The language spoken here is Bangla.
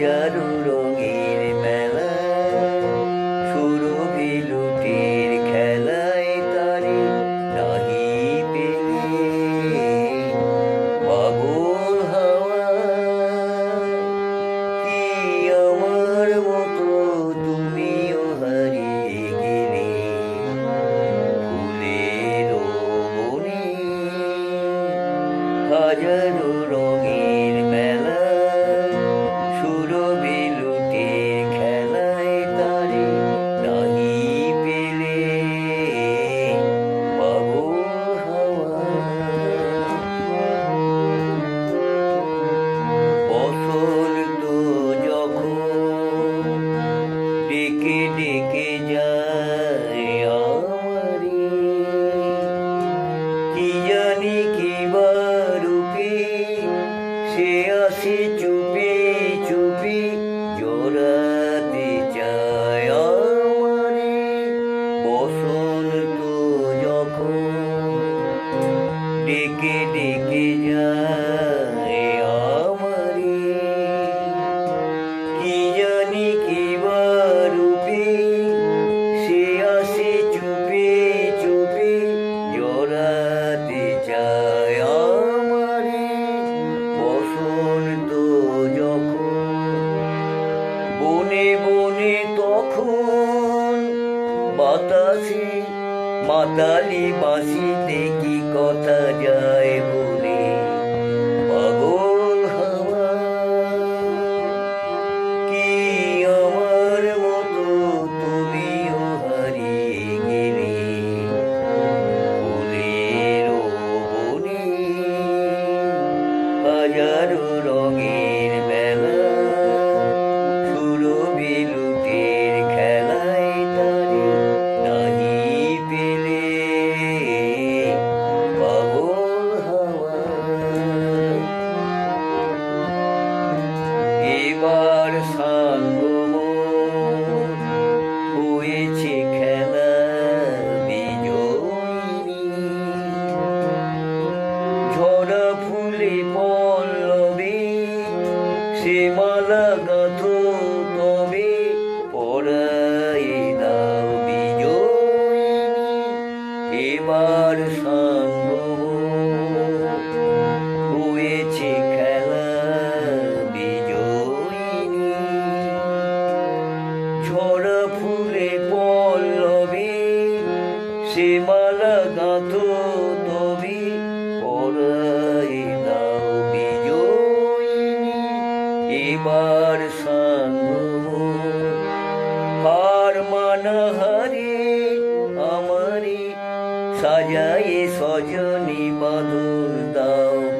여루롱이 গেছি চুপি বাতাসে মাতালি বাঁশিতে কি কথা যায় বল? তোমার সঙ্গ হয়েছে খেলা বিজয়ী। ঝরা ফুলে পল্লবে, সে মালা তবে পড়াই দাও বিজয়ী। এবার সঙ্গ সীমারা গাঁথো তুমি পড়াই দাও বিজয়িনী, এবার সাঙ্গ আর মানহারি আমারি সাজাই সজনী বাদুর দাও